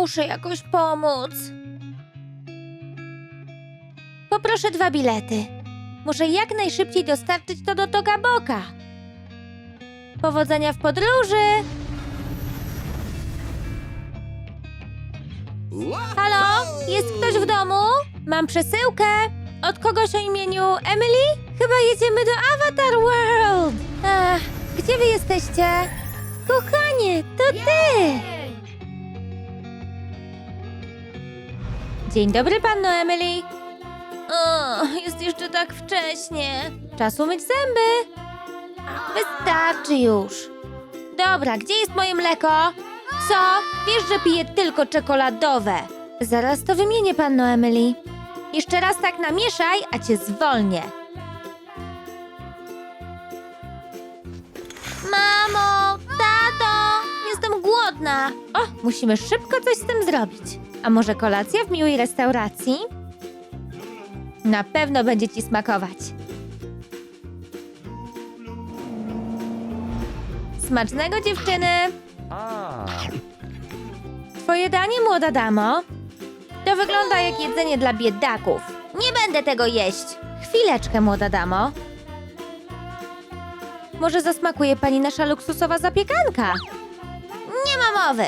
Muszę jakoś pomóc. Poproszę dwa bilety. Muszę jak najszybciej dostarczyć to do Togaboka. Powodzenia w podróży! Halo? Jest ktoś w domu? Mam przesyłkę. Od kogoś o imieniu Emily? Chyba jedziemy do Avatar World. Ach, gdzie wy jesteście? Kochanie, to ty! Dzień dobry, panno Emily. O, jest jeszcze tak wcześnie. Czas umyć zęby. Wystarczy już. Dobra, gdzie jest moje mleko? Co? Wiesz, że piję tylko czekoladowe. Zaraz to wymienię, panno Emily. Jeszcze raz tak namieszaj, a cię zwolnię. O, musimy szybko coś z tym zrobić. A może kolacja w miłej restauracji? Na pewno będzie ci smakować. Smacznego dziewczyny! Twoje danie, młoda damo? To wygląda jak jedzenie dla biedaków. Nie będę tego jeść. Chwileczkę, młoda damo. Może zasmakuje pani nasza luksusowa zapiekanka? Nie ma mowy.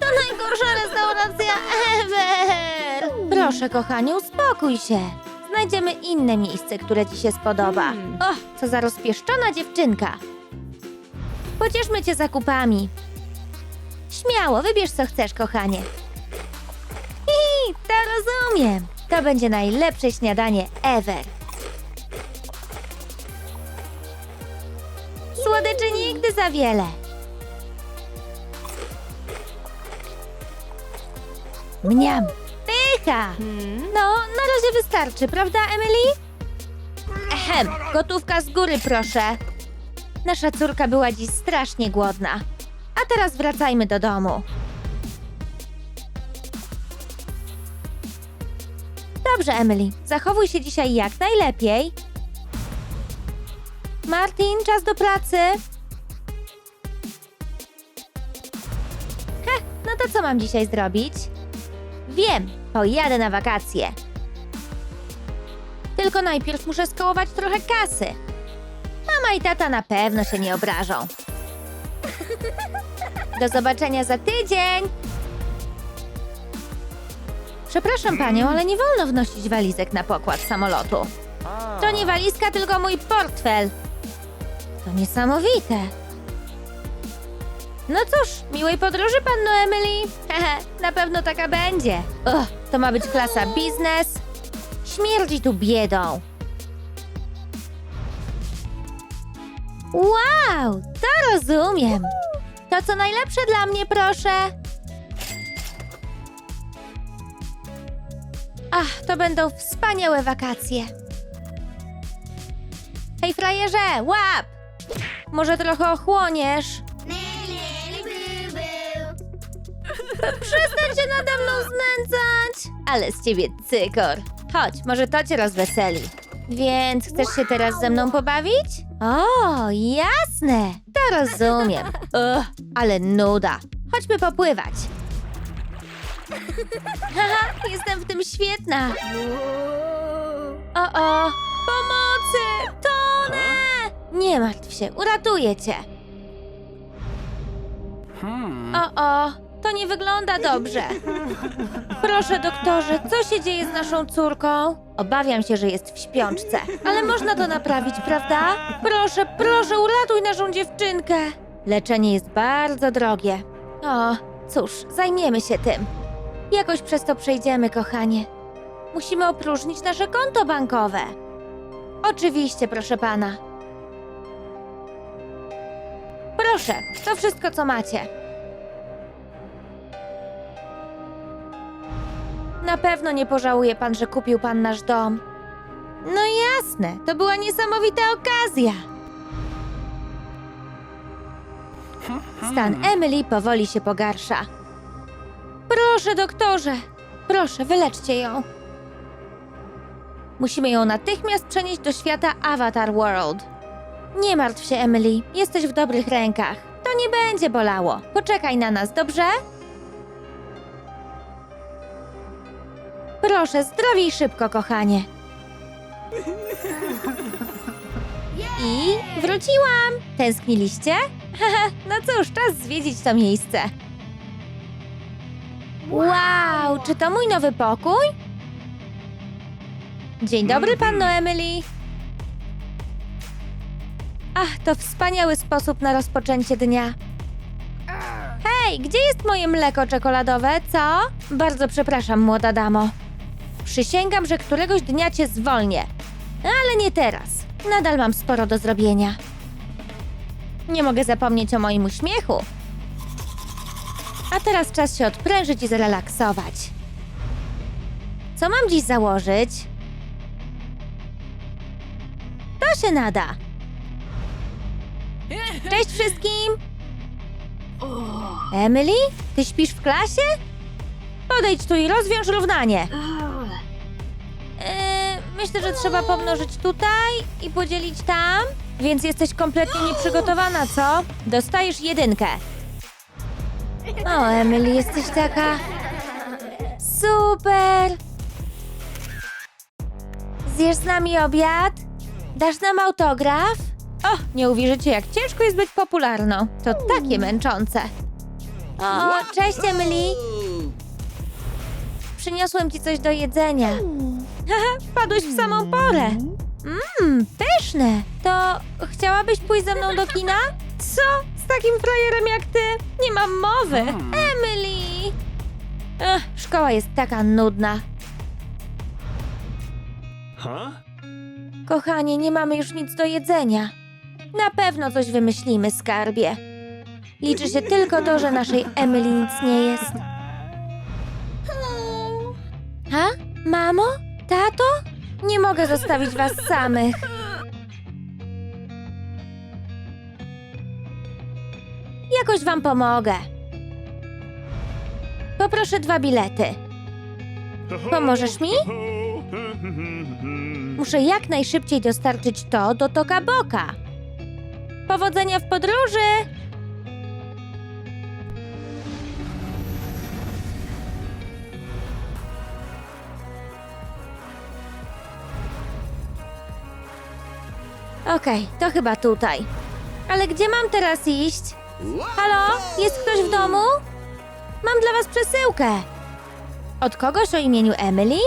To najgorsza restauracja ever. Proszę, kochanie, uspokój się. Znajdziemy inne miejsce, które ci się spodoba. O, co za rozpieszczona dziewczynka. Pocieszmy cię zakupami. Śmiało, wybierz co chcesz, kochanie. Hi, to rozumiem. To będzie najlepsze śniadanie ever. Słodyczy nigdy za wiele. Mniam. Pycha. No, na razie wystarczy, prawda, Emily? Ehem, gotówka z góry, proszę. Nasza córka była dziś strasznie głodna. A teraz wracajmy do domu. Dobrze, Emily. Zachowuj się dzisiaj jak najlepiej. Martin, czas do pracy. Heh, no to co mam dzisiaj zrobić? Wiem, pojadę na wakacje. Tylko najpierw muszę skołować trochę kasy. Mama i tata na pewno się nie obrażą. Do zobaczenia za tydzień. Przepraszam panią, ale nie wolno wnosić walizek na pokład samolotu. To nie walizka, tylko mój portfel. To niesamowite. No cóż, miłej podróży, panno Emily. Hehe, na pewno taka będzie. Ugh, to ma być klasa biznes. Śmierdzi tu biedą. Wow, to rozumiem. To co najlepsze dla mnie, proszę. Ach, to będą wspaniałe wakacje. Hej, frajerze, łap! Może trochę ochłoniesz? Przestań się nade mną znęcać! Ale z ciebie cykor. Chodź, może to cię rozweseli. Więc chcesz się teraz ze mną pobawić? O, jasne! To rozumiem. Ugh, ale nuda. Chodźmy popływać. Haha, jestem w tym świetna. O, o, pomocy! Tonę! Nie martw się, uratuję cię. O, o, to nie wygląda dobrze. Proszę, doktorze, co się dzieje z naszą córką? Obawiam się, że jest w śpiączce, ale można to naprawić, prawda? Proszę, proszę, uratuj naszą dziewczynkę. Leczenie jest bardzo drogie. O, cóż, zajmiemy się tym. Jakoś przez to przejdziemy, kochanie. Musimy opróżnić nasze konto bankowe. Oczywiście, proszę pana. Proszę, to wszystko, co macie. Na pewno nie pożałuje pan, że kupił pan nasz dom. No jasne, to była niesamowita okazja. Stan Emily powoli się pogarsza. Proszę, doktorze, proszę, wyleczcie ją. Musimy ją natychmiast przenieść do świata Avatar World. Nie martw się, Emily, jesteś w dobrych rękach. To nie będzie bolało. Poczekaj na nas, dobrze? Proszę, zdrowiej szybko, kochanie. I wróciłam! Tęskniliście? No cóż, czas zwiedzić to miejsce. Wow, czy to mój nowy pokój? Dzień dobry, panno Emily. Ach, to wspaniały sposób na rozpoczęcie dnia. Hej, gdzie jest moje mleko czekoladowe, co? Bardzo przepraszam, młoda damo. Przysięgam, że któregoś dnia cię zwolnię. Ale nie teraz. Nadal mam sporo do zrobienia. Nie mogę zapomnieć o moim uśmiechu. A teraz czas się odprężyć i zrelaksować. Co mam dziś założyć? To się nada. Cześć wszystkim! Emily? Ty śpisz w klasie? Podejdź tu i rozwiąż równanie. Eee, myślę, że trzeba pomnożyć tutaj i podzielić tam. Więc jesteś kompletnie nieprzygotowana, co? Dostajesz jedynkę. O, Emily, jesteś taka... Super! Zjesz z nami obiad? Dasz nam autograf? O, nie uwierzycie, jak ciężko jest być popularną. To takie męczące. O, cześć Emily. Przyniosłem ci coś do jedzenia. Haha, wpadłeś w samą porę. Mmm, pyszne. To chciałabyś pójść ze mną do kina? Co? Z takim frajerem jak ty? Nie mam mowy. Emily! Ech, szkoła jest taka nudna. Huh? Kochanie, nie mamy już nic do jedzenia. Na pewno coś wymyślimy, skarbie. Liczy się tylko to, że naszej Emily nic nie jest. Mogę zostawić was samych. Jakoś wam pomogę. Poproszę dwa bilety. Pomożesz mi? Muszę jak najszybciej dostarczyć to do Toka Boka. Powodzenia w podróży! Okej, to chyba tutaj. Ale gdzie mam teraz iść? Halo? Jest ktoś w domu? Mam dla was przesyłkę. Od kogoś o imieniu Emily?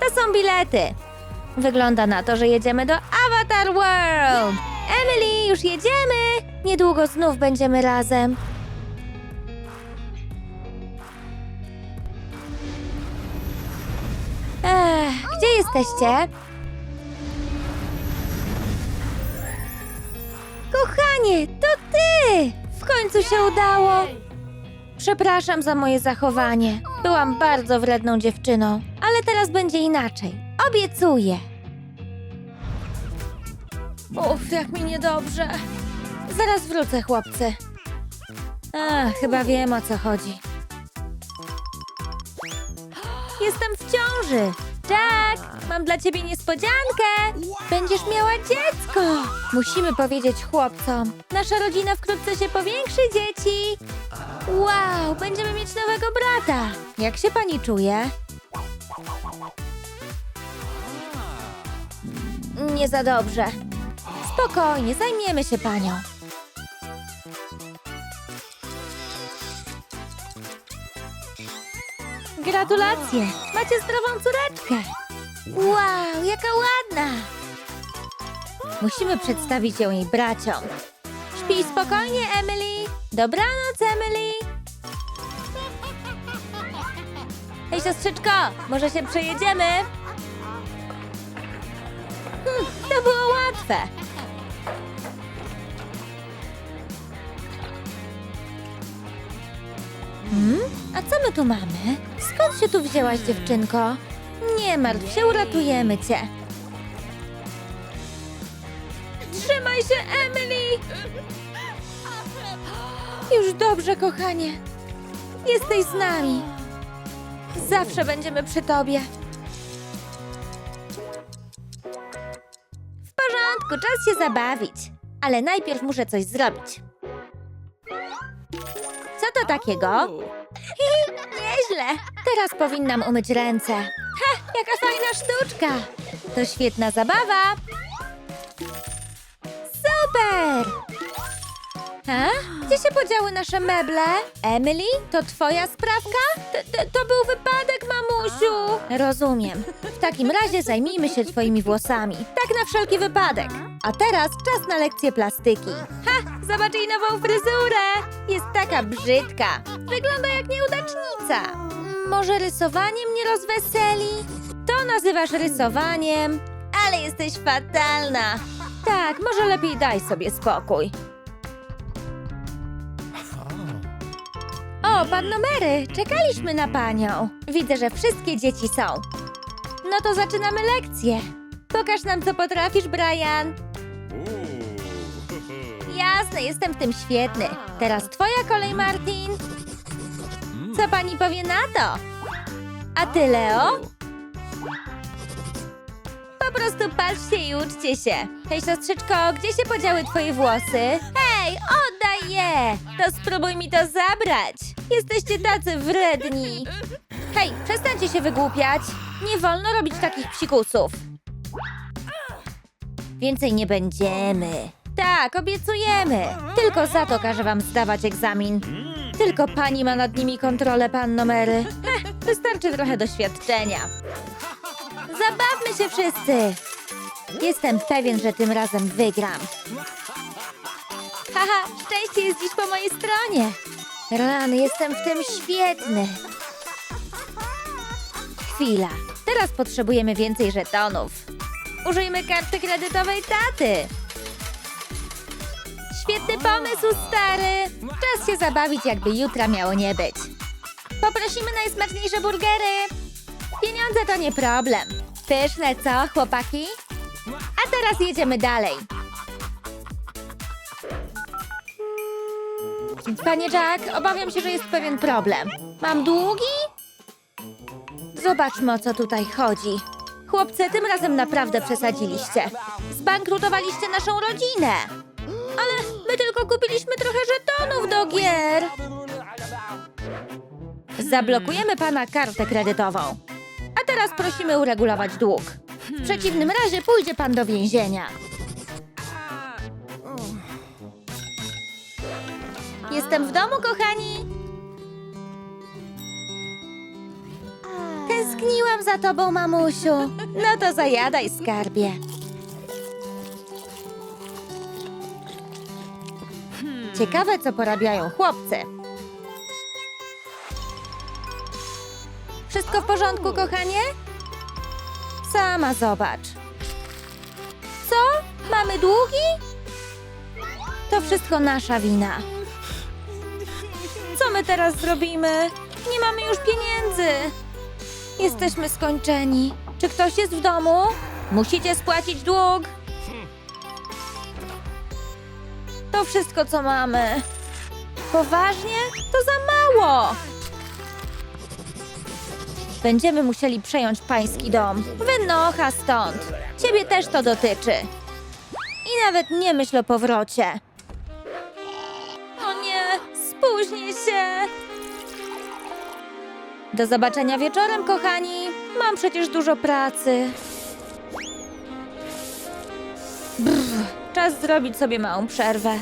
To są bilety. Wygląda na to, że jedziemy do Avatar World. Emily, już jedziemy. Niedługo znów będziemy razem. Ech, gdzie jesteście? Kochanie, to ty! W końcu się udało. Przepraszam za moje zachowanie. Byłam bardzo wredną dziewczyną, ale teraz będzie inaczej. Obiecuję. Uff, jak mi niedobrze. Zaraz wrócę, chłopcy. A, chyba wiem o co chodzi. Jestem w ciąży. Jack, mam dla ciebie niespodziankę. Będziesz miała dziecko. Musimy powiedzieć chłopcom. Nasza rodzina wkrótce się powiększy, dzieci. Wow, będziemy mieć nowego brata. Jak się pani czuje? Nie za dobrze. Spokojnie, zajmiemy się panią. Gratulacje! Macie zdrową córeczkę. Wow, jaka ładna! Musimy przedstawić ją jej braciom. Śpij spokojnie, Emily. Dobranoc, Emily. Hej, siostrzyczko, może się przejedziemy? Hmm, to było łatwe. Hmm? A co my tu mamy? Skąd się tu wzięłaś, dziewczynko? Nie martw się, uratujemy cię. Trzymaj się, Emily! Już dobrze, kochanie. Jesteś z nami. Zawsze będziemy przy tobie. W porządku, czas się zabawić. Ale najpierw muszę coś zrobić. Co to takiego? Nieźle. Teraz powinnam umyć ręce. Ha, jaka fajna sztuczka. To świetna zabawa. Super! A? Gdzie się podziały nasze meble? Emily, to twoja sprawka? To, to, to był wypadek, mamusiu. Rozumiem. W takim razie zajmijmy się twoimi włosami. Tak na wszelki wypadek. A teraz czas na lekcję plastyki. Ha! Zobacz jej nową fryzurę! Jest taka brzydka. Wygląda jak nieudacznica. Może rysowanie mnie rozweseli? To nazywasz rysowaniem? Ale jesteś fatalna. Tak, może lepiej daj sobie spokój. O, panno Mary, czekaliśmy na panią. Widzę, że wszystkie dzieci są. No to zaczynamy lekcję. Pokaż nam, co potrafisz, Brian. Jasne, jestem w tym świetny. Teraz twoja kolej, Martin. Co pani powie na to? A ty, Leo? Po prostu patrzcie i uczcie się. Hej, siostrzyczko, gdzie się podziały twoje włosy? Hej, oddaj je! To spróbuj mi to zabrać. Jesteście tacy wredni. Hej, przestańcie się wygłupiać. Nie wolno robić takich psikusów. Więcej nie będziemy. Tak, obiecujemy. Tylko za to każę wam zdawać egzamin. Tylko pani ma nad nimi kontrolę, panno Mary. Wystarczy trochę doświadczenia. Zabawmy się wszyscy! Jestem pewien, że tym razem wygram. Haha, szczęście jest dziś po mojej stronie. Rany, jestem w tym świetny. Chwila. Teraz potrzebujemy więcej żetonów. Użyjmy karty kredytowej taty. Świetny pomysł, stary. Czas się zabawić, jakby jutra miało nie być. Poprosimy najsmaczniejsze burgery. Pieniądze to nie problem. Pyszne, co, chłopaki? A teraz jedziemy dalej. Panie Jack, obawiam się, że jest pewien problem. Mam długi? Zobaczmy, o co tutaj chodzi. Chłopcy, tym razem naprawdę przesadziliście. Zbankrutowaliście naszą rodzinę. Tylko kupiliśmy trochę żetonów do gier. Zablokujemy pana kartę kredytową. A teraz prosimy uregulować dług. W przeciwnym razie pójdzie pan do więzienia. Jestem w domu, kochani. Tęskniłam za tobą, mamusiu. No to zajadaj, skarbie. Ciekawe, co porabiają chłopcy. Wszystko w porządku, kochanie? Sama zobacz. Co? Mamy długi? To wszystko nasza wina. Co my teraz zrobimy? Nie mamy już pieniędzy. Jesteśmy skończeni. Czy ktoś jest w domu? Musicie spłacić dług. To wszystko, co mamy. Poważnie? To za mało. Będziemy musieli przejąć pański dom. Wynocha stąd. Ciebie też to dotyczy. I nawet nie myśl o powrocie. O nie, spóźnię się. Do zobaczenia wieczorem, kochani. Mam przecież dużo pracy. Czas zrobić sobie małą przerwę.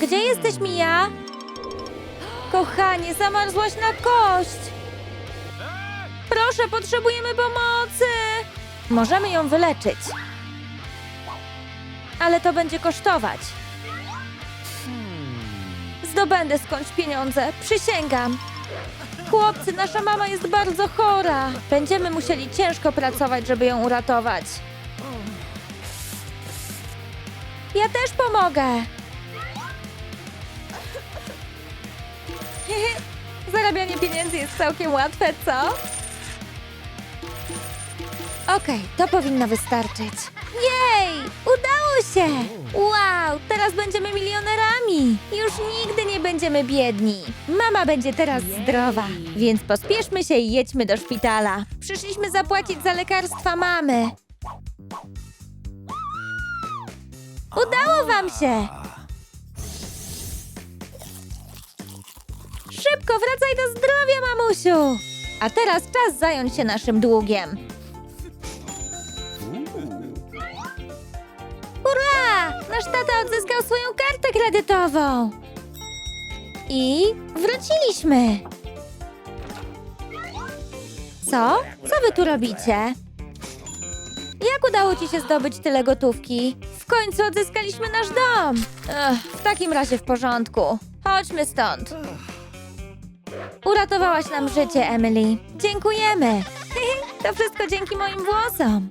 Gdzie jesteś, Mija? Kochanie, zamarzłaś na kość. Proszę, potrzebujemy pomocy. Możemy ją wyleczyć. Ale to będzie kosztować. Zdobędę skądś pieniądze, przysięgam. Chłopcy, nasza mama jest bardzo chora. Będziemy musieli ciężko pracować, żeby ją uratować. Ja też pomogę. Zarabianie pieniędzy jest całkiem łatwe, co? Okej, to powinno wystarczyć. Jej! Udało się! Wow, teraz będziemy milionerami! Już nigdy nie będziemy biedni. Mama będzie teraz zdrowa, więc pospieszmy się i jedźmy do szpitala. Przyszliśmy zapłacić za lekarstwa mamy. Udało wam się! Szybko wracaj do zdrowia, mamusiu! A teraz czas zająć się naszym długiem. Hurra! Nasz tata odzyskał swoją kartę kredytową. I wróciliśmy. Co? Co wy tu robicie? Jak udało ci się zdobyć tyle gotówki? W końcu odzyskaliśmy nasz dom. Ech, w takim razie w porządku. Chodźmy stąd. Uratowałaś nam życie, Emily. Dziękujemy. to wszystko dzięki moim włosom.